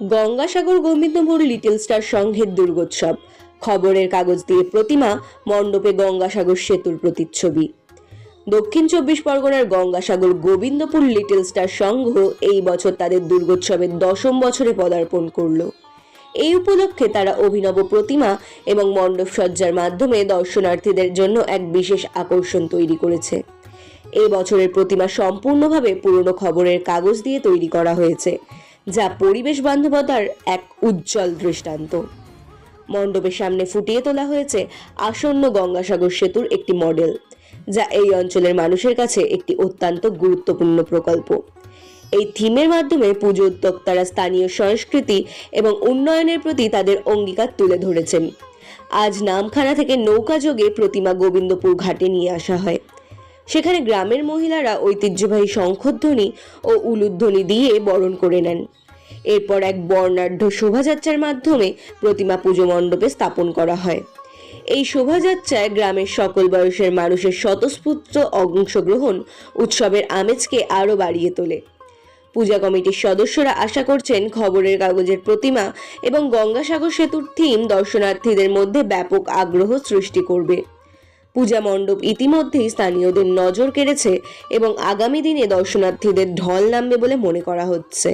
Gangasagar Gobindapur little star সংঘের দুর্গোৎসব। খবরের কাগজ দিয়ে প্রতিমা, মণ্ডপে গঙ্গাসাগর সেতুর প্রতিচ্ছবি। দক্ষিণ চব্বিশ পরগনার গঙ্গাসাগর গোবিন্দপুর লিটল স্টার সংঘ এই বছর তাদের দুর্গোৎসবের দশম বছরে পদার্পণ করল। এই উপলক্ষে তারা অভিনব প্রতিমা এবং মণ্ডপ সজ্জার মাধ্যমে দর্শনার্থীদের জন্য এক বিশেষ আকর্ষণ তৈরি করেছে। এই বছরের প্রতিমা সম্পূর্ণভাবে পুরনো খবরের কাগজ দিয়ে তৈরি করা হয়েছে। যা পরিবেশ বান্ধবতার এক উজ্জ্বল দৃষ্টান্ত। মণ্ডপের সামনে ফুটিয়ে তোলা হয়েছে আসন্ন গঙ্গাসাগর সেতুর একটি মডেল, যা এই অঞ্চলের মানুষের কাছে একটি অত্যন্ত গুরুত্বপূর্ণ প্রকল্প। এই থিমের মাধ্যমে পুজো উদ্যোক্তারা স্থানীয় সংস্কৃতি এবং উন্নয়নের প্রতি তাদের অঙ্গীকার তুলে ধরেছেন। আজ নামখানা থেকে নৌকা যোগে প্রতিমা গোবিন্দপুর ঘাটে নিয়ে আসা হয়। সেখানে গ্রামের মহিলারা ঐতিহ্যবাহী শঙ্খধ্বনি ও উলুধ্বনি দিয়ে বরণ করে নেন। এরপর এক বর্ণাঢ্য শোভাযাত্রার মাধ্যমে প্রতিমা পুজো মণ্ডপে স্থাপন করা হয়। এই শোভাযাত্রায় গ্রামের সকল বয়সের মানুষের স্বতঃস্ফূর্ত অংশগ্রহণ উৎসবের আমেজকে আরও বাড়িয়ে তোলে। পূজা কমিটির সদস্যরা আশা করছেন খবরের কাগজের প্রতিমা এবং গঙ্গাসাগর সেতুর থিম দর্শনার্থীদের মধ্যে ব্যাপক আগ্রহ সৃষ্টি করবে। পূজা মণ্ডপ ইতিমধ্যেই স্থানীয়দের নজর কেড়েছে এবং আগামী দিনে দর্শনার্থীদের ঢল নামবে বলে মনে করা হচ্ছে।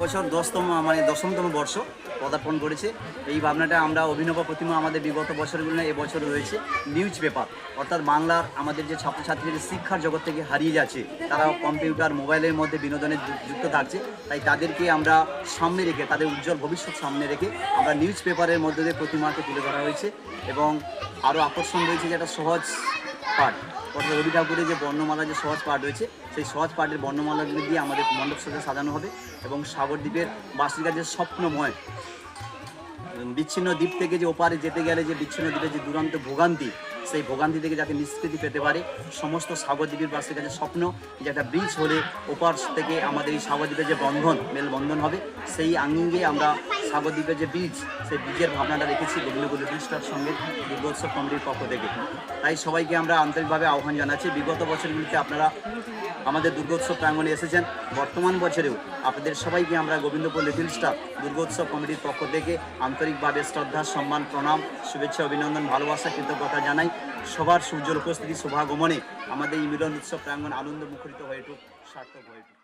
বছর দশতম মানে দশমতম বর্ষ পদার্পণ করেছে। এই ভাবনাটা আমরা অভিনব প্রতিমা আমাদের বিগত বছরগুলো এবছর রয়েছে নিউজ পেপার। অর্থাৎ বাংলার আমাদের যে ছাত্রছাত্রীদের শিক্ষার জগৎ থেকে হারিয়ে যাচ্ছে তারা কম্পিউটার, মোবাইলের মধ্যে বিনোদনে যুক্ত থাকছে। তাই তাদেরকে আমরা সামনে রেখে, তাদের উজ্জ্বল ভবিষ্যৎ সামনে রেখে আমরা নিউজ পেপারের মধ্যে দিয়ে প্রতিমাকে তুলে ধরা হয়েছে এবং আরও আকর্ষণ রয়েছে যে একটা সহজ পাঠ। অর্থাৎ রবি ঠাকুরের যে বর্ণমালা যে সহজ পাঠ রয়েছে, সেই সহজ পাঠের বর্ণমালাগুলি দিয়ে আমাদের মণ্ডপ সাজা সাজানো হবে এবং সাগরদ্বীপের বাসিকার যে স্বপ্নময় বিচ্ছিন্ন দ্বীপ থেকে যে ওপারে যেতে গেলে যে বিচ্ছিন্ন দ্বীপের যে দুরান্ত ভোগান্তি সেই ভোগান্তি থেকে যাতে নিষ্কৃতি পেতে পারে। সমস্ত সাগরদ্বীপের বাসের কাছে স্বপ্ন যে একটা ব্রিজ হলে ওপার থেকে আমাদের এই সাগরদ্বীপের যে বন্ধন, মেলবন্ধন হবে, সেই আঙ্গিঙ্গে আমরা সাগরদ্বীপের যে ব্রিজ সেই ব্রিজের ভাবনাটা রেখেছি গোবিন্দপুর ব্রিজটার সঙ্গে দুর্গোৎসব কমিটির পক্ষ থেকে। তাই সবাইকে আমরা আন্তরিকভাবে আহ্বান জানাচ্ছি। বিগত বছরগুলিতে আপনারা আমাদের দুর্গোৎসব প্রাঙ্গনে এসেছেন। বর্তমান বছরেও আপনাদের সবাইকে আমরা গোবিন্দপুর লিটিল স্টার দুর্গোৎসব কমিটির পক্ষ থেকে আন্তরিকভাবে শ্রদ্ধা, সম্মান, প্রণাম, শুভেচ্ছা, অভিনন্দন, ভালোবাসা, কৃতজ্ঞতা জানাই। সবার সূর্যর উপস্থিতি শোভাগমনে আমাদের এই মিলন উৎসব প্রাঙ্গণ আনন্দ মুখরিত হয়ে উঠুক, সার্থক হয়ে উঠুক।